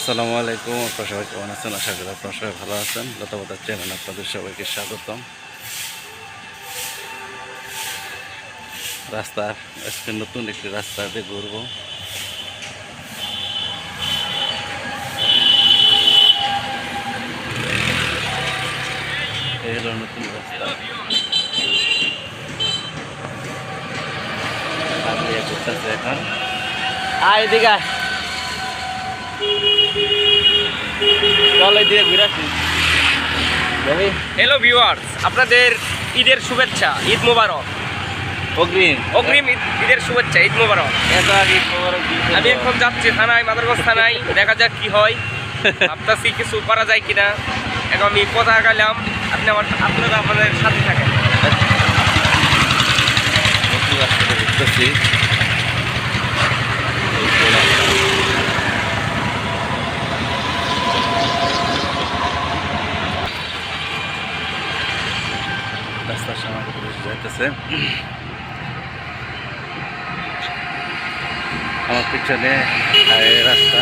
আসসালামু আলাইকুম, আপনারা সবাই কেমন আছেন? আশা করি আপনারা সবাই ভালো আছেন। লতাপাতার চ্যানেল আপনাদের সবাইকে স্বাগতম। রাস্তার আজকে নতুন একটি রাস্তাতে ঘুরবো। নতুন রাস্তা। এখন। আয় আয়। চল এদিকে ঘুরে আসি। দেখি। হ্যালো ভিউয়ার্স আপনাদের ঈদের শুভেচ্ছা ঈদ মোবারক। অগ্রিম। অগ্রিম ঈদ- ঈদের শুভেচ্ছা ঈদ মোবারক। আমি এখন যাচ্ছি থানায় মাদারগঞ্জ থানায় দেখা যাক কি হয়। ভাবতেছি কিছু করা যায় কিনা। এখন আমি কথা গেলাম আপনি আমার আপনারা আপনাদের সাথে থাকেন রাস্তাতে ঘুরতেছি রাস্তার সামনে পুলিশ যাইতেছে আমার পিছনে রাস্তা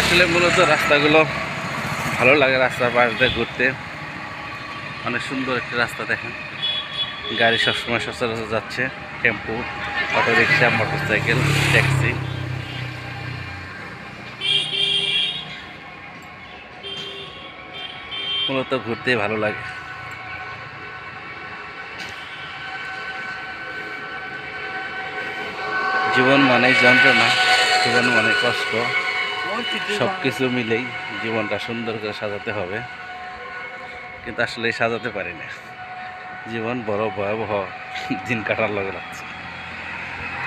আসলে মূলত রাস্তাগুলো ভালো লাগে রাস্তার পাশ ঘুরতে। অনেক সুন্দর একটি রাস্তা দেখেন। গাড়ি সবসময় সচরাচর যাচ্ছে। Tempo auto rickshaw motorcycle taxi. মূলত ঘুরতে ভালো লাগে। জীবন মানেই যন্ত্রণা, জীবন মানে কষ্ট সব কিছু মিলেই জীবনটা সুন্দর করে সাজাতে হবে। কিন্তু আসলে সাজাতে পারি না। জীবন বড় ভয়াবহ দিন কাটার লগে লাগছে।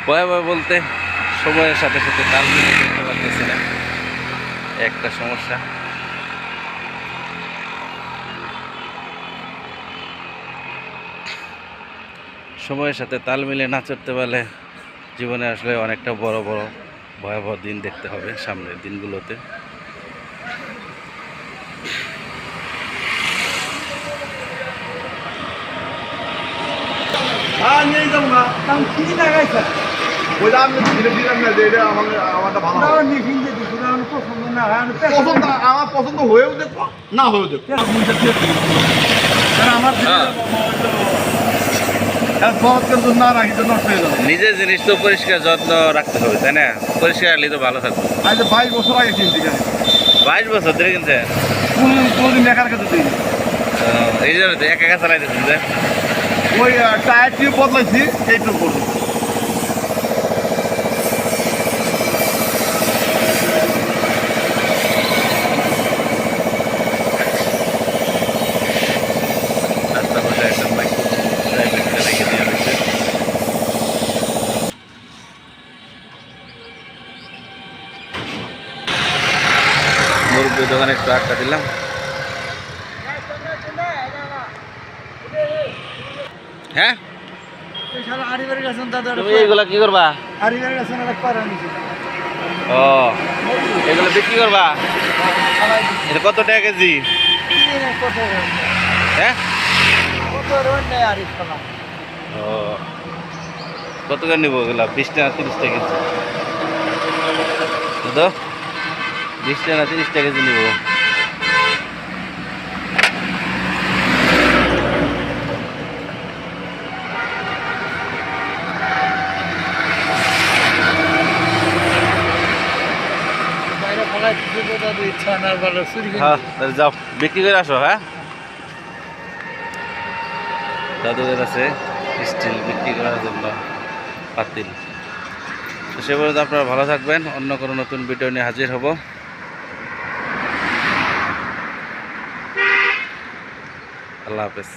ভয়াবহ বলতে সময়ের সাথে সাথে তাল মিলিয়ে না। একটা সমস্যা। সময়ের সাথে তাল মিলে না চড়তে পারলে জীবনে আসলে অনেকটা বড় বড় ভয়াবহ দিন দেখতে হবে সামনের দিনগুলোতে। হ্যাঁ আমার পছন্দ না হয় আমি পেছনে- পছন্দ আমার পছন্দ হয়েও দেখব না হয়েও কারণ আমার নিজের জিনিস তো পরিষ্কার যত্ন রাখতে হবে তাই না? পরিষ্কার রাখলে তো ভালো থাকবে। আজ বাইশ বছর আগে কিনছি বাইশ বছর ধরে কিনছে? কোনদিন কোনদিন একার কাছে দিইনি এই জন্য একা একা চালাইতেছেন যে। ওই টায়ার টিউব বদলাইছি এইটুকু মুরব্বী দোকানে একটু আটকা দিলাম। হ্যাঁ? এইগুলা কি করবা? ও, এগুলো বিক্রি করবা? এটা কত কেজি? হ্যাঁ? ও কত নিবো এগুলা? বিশ টাকা, তিরিশ টাকা কেজি। বিশ টাকা তিরিশ টাকা কেজি নিবো। হ্যাঁ যাও। বিক্রি করে আসো হ্যাঁ? দাদুদের আছে স্টিল বিক্রি করার জন্য পাতিল। তো সে পর্যন্ত আপনারা ভালো থাকবেন। অন্য কোনো নতুন ভিডিও নিয়ে হাজির হব। আল্লাহ হাফেজ